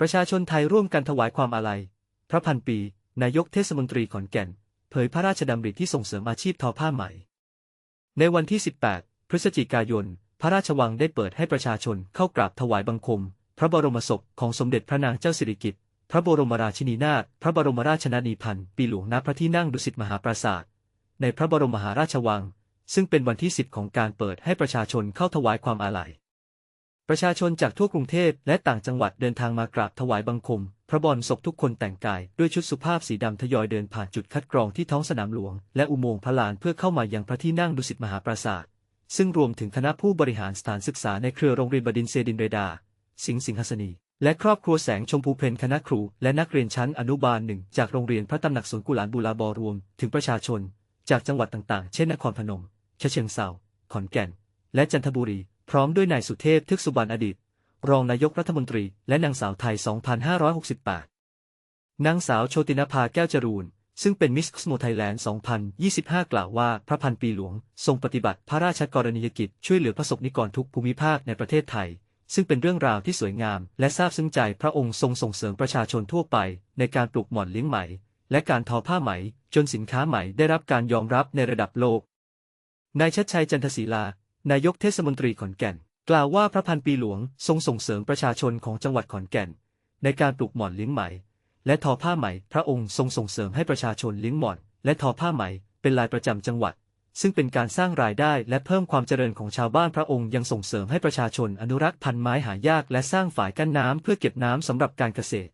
ประชาชนไทยร่วมกันถวายความอาลัย พระพันปี นายกเทศมนตรีขอนแก่น เผยพระราชดำริที่ส่งเสริมอาชีพทอผ้าไหม ในวันที่ 18 พฤศจิกายน พระราชวังได้เปิดให้ประชาชนเข้ากราบถวายบังคม พระบรมศพของสมเด็จพระนางเจ้าสิริกิติ์ พระบรมราชินีนาถ พระบรมราชชนนีพันปีหลวงณพระที่นั่งดุสิตมหาปราสาท ในพระบรมมหาราชวัง ซึ่งเป็นวันที่ 10 ของการเปิดให้ประชาชนเข้าถวายความอาลัย ประชาชนจากทั่วกรุงเทพและต่างจังหวัดเดินทางมากราบถวายบังคม พระบรมศพทุกคนแต่งกาย ด้วยชุดสุภาพสีดำทยอยเดินผ่านจุดคัดกรองที่ท้องสนามหลวง และอุโมงค์พระลานเพื่อเข้ามายังพระที่นั่งดุสิตมหาปราสาท ซึ่งรวมถึงคณะผู้บริหารสถานศึกษาในเครือโรงเรียนบดินทร์เซดินเรดา สิงห์สิงหสนี และครอบครัวแสงชมพูเพนคณะครู และนักเรียนชั้นอนุบาลหนึ่งจากโรงเรียนพระตำหนักสวนกุหลาบบูราบอรวม ถึงประชาชน จากจังหวัดต่างๆ เช่นนครพนม เชิงเทราขอนแก่น และจันทบุรี ร้อมด้วยนายสุเทพทึกสุบรรณอดีต รองนายกรัฐมนตรี และนางสาวไทย 2568 นางสาวโชตินภาแก้วจรูน ซึ่งเป็นมิสคสโมไทยแลนด์ 2025 กล่าวว่าพระพันปีหลวง ทรงปฏิบัติพระราชกรณียกิจช่วยเหลือประสบนิกรทุกภูมิภาคในประเทศไทย ซึ่งเป็นเรื่องราวที่สวยงาม และซาบซึ้งใจพระองค์ทรงส่งเสริมประชาชนทั่วไป ในการปลูกหม่อนเลี้ยงไหม และการทอผ้าไหม จนสินค้าไหมได้รับการยอมรับในระดับโลกนายชัดชัยจันทศีลา นายกเทศมนตรีขอนแก่น กล่าวว่าพระพันปีหลวงทรงส่งเสริมประชาชนของจังหวัดขอนแก่น ในการปลูกหม่อนเลี้ยงไหม และทอผ้าไหม พระองค์ทรงส่งเสริมให้ประชาชนเลี้ยงหม่อน และทอผ้าไหม เป็นลายประจำจังหวัด ซึ่งเป็นการสร้างรายได้และเพิ่มความเจริญของชาวบ้านพระองค์ยังส่งเสริมให้ประชาชนอนุรักษ์พันไม้หายากและสร้างฝายกั้นน้ำเพื่อเก็บน้ำสำหรับการเกษตร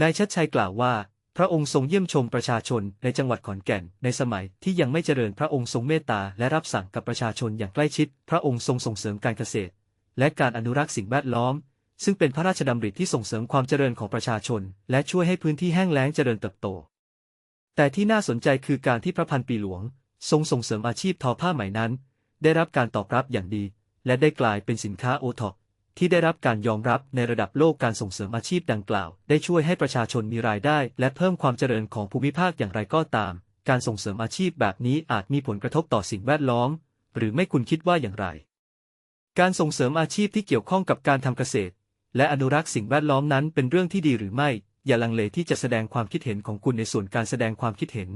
นายชัดชัยกล่าวว่า พระองค์ทรงเยี่ยมชมประชาชนในจังหวัดขอนแก่น ในสมัยที่ยังไม่เจริญพระองค์ทรงเมตตาและรับสั่งกับประชาชนอย่างใกล้ชิด พระองค์ทรงส่งเสริมการเกษตร และการอนุรักษ์สิ่งแวดล้อม ซึ่งเป็นพระราชดำริที่ส่งเสริมความเจริญของประชาชน และช่วยให้พื้นที่แห้งแล้งเจริญเติบโต แต่ที่น่าสนใจคือการที่พระพันปีหลวง ทรงส่งเสริมอาชีพทอผ้าไหมนั้น ได้รับการตอบรับอย่างดี และได้กลายเป็นสินค้าโอท็อป ที่ได้รับการยอมรับในระดับโลกการส่งเสริมอาชีพดังกล่าว ได้ช่วยให้ประชาชนมีรายได้ และเพิ่มความเจริญของภูมิภาคอย่างไรก็ตาม การส่งเสริมอาชีพแบบนี้อาจมีผลกระทบต่อสิ่งแวดล้อม หรือไม่คุณคิดว่าอย่างไร การส่งเสริมอาชีพที่เกี่ยวข้องกับการทำเกษตร และอนุรักษ์สิ่งแวดล้อมนั้นเป็นเรื่องที่ดีหรือไม่ อย่าลังเลที่จะแสดงความคิดเห็นของคุณในส่วนการแสดงความคิดเห็น